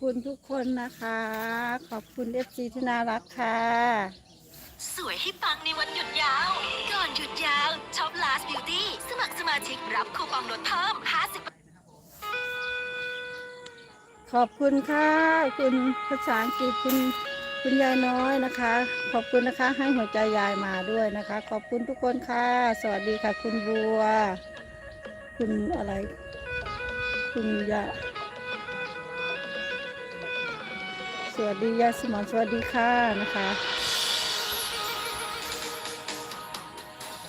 คุณทุกคนนะคะ ขอบคุณเอฟซีที่น่ารักค่ะ สวยให้ปังในวันหยุดยาว ก่อนหยุดยาวช็อป last beauty สมัครสมาชิกรับคูปองลดเพิ่ม 50 ขอบคุณค่ะ คุณภาษาอังกฤษคุณคุณยายน้อยนะคะ ขอบคุณนะคะ ให้หัวใจยายมาด้วยนะคะ ขอบคุณทุกคนค่ะ สวัสดีค่ะ คุณบัว คุณอะไร คุณยา วัสดียาสมอนสวัสดีค่ะนะคะ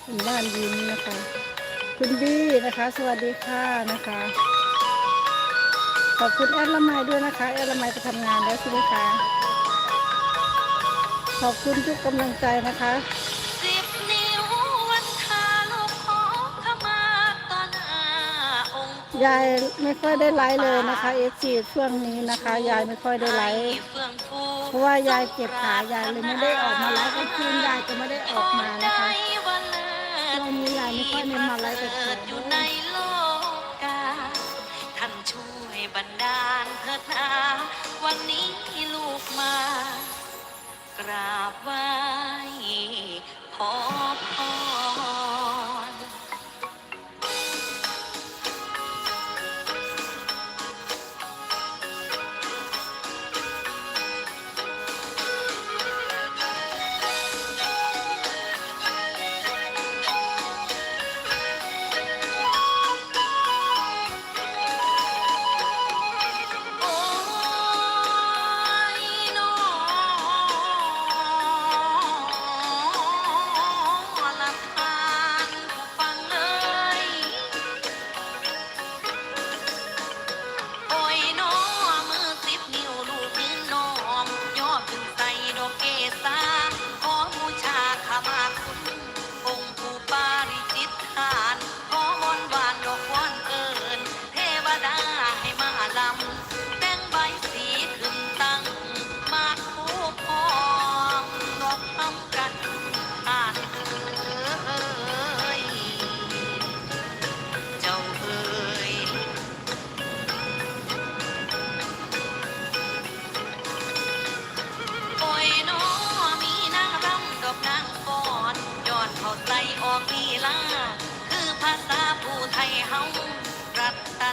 คุณบ้านยิ้มนะคะ คุณบี้นะคะ สวัสดีค่ะนะคะ ขอบคุณแอดละไมด้วยนะคะ แอดละไมไปทำงานแล้วใช่ไหมคะ ขอบคุณทุกกำลังใจนะคะ ยายไม่ค่อยได้ไลฟ์เลยนะคะเอฟซีช่วงนี้นะคะ ยายไม่ค่อยได้ไลฟ์ให้เฟื่องฟูเพราะว่ายายเจ็บขายายเลยไม่ได้ออกมาไลฟ์กลางคืนยายก็ไม่ได้ออกมานะคะวันเลิช่วงนี้ยายไม่ค่อยได้มาไลฟ์กลางคืเกินดอยู่ในโลกาท่านช่วยบันดาลเถิดนาวันนี้ลูกมากราบไหว้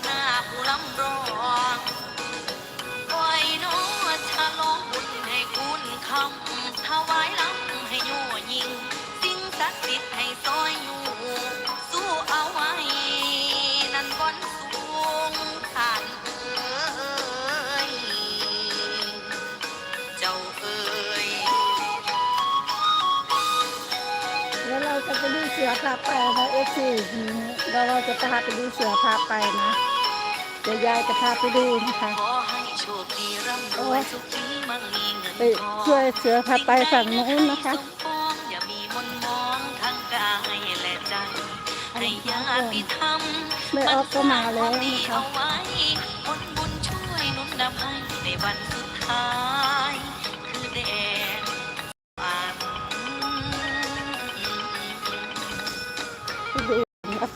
นาผู้ลำร้อ จะไปดูเสือพาไปนะเอฟซีเราเราจะพาไปดูเสือพาไปนะเดี๋ยวยายจะพาไปดูนะคะขอให้โชคดีร่ำรวยสุขีมั่งมีเงินไปทองช่วยเสือพาไปฝั่งนู้นนะคะสิ่งใดสมปองอย่ามีมนต์มองทั้งกายและใจให้ญาติธรรมแม่ออฟก็มาแล้วดีนะคะ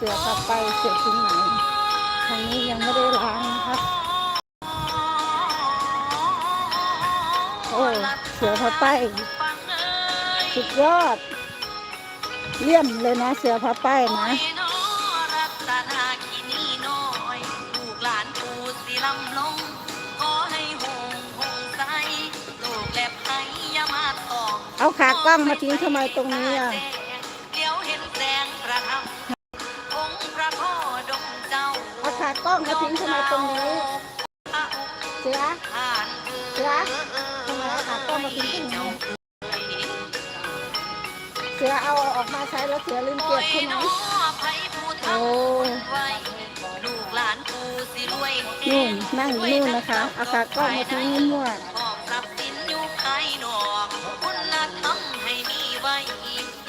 สือพาไปเสือที่ไหนทางนี้ยังไม่ได้ล้างนะคะโอ้เสือพาไปสุดยอด เลี่ยมเลยนะ เสือพาไปนะโอ้ยนะเอาขากล้องมาทิ้งทำไมตรงนี้อะากล้องมาทิ้งทำไมตรงนี้เสือเสือทำไมเอาขากล้องมาทิ้งตรงนี้เสือเอาออกมาใช้แล้วเสือลืมเก็บใช่ไหมโอ้นู่นนั่งนู่นนะคะเอาขากล้องมาทิ้งมั่วขอบทรัพย์สินอยู่ภายนอกคุณธรรมให้มีไว้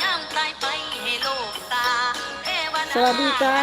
ย่ามตายไปให้โลกตาเทวสวัสดีจ้า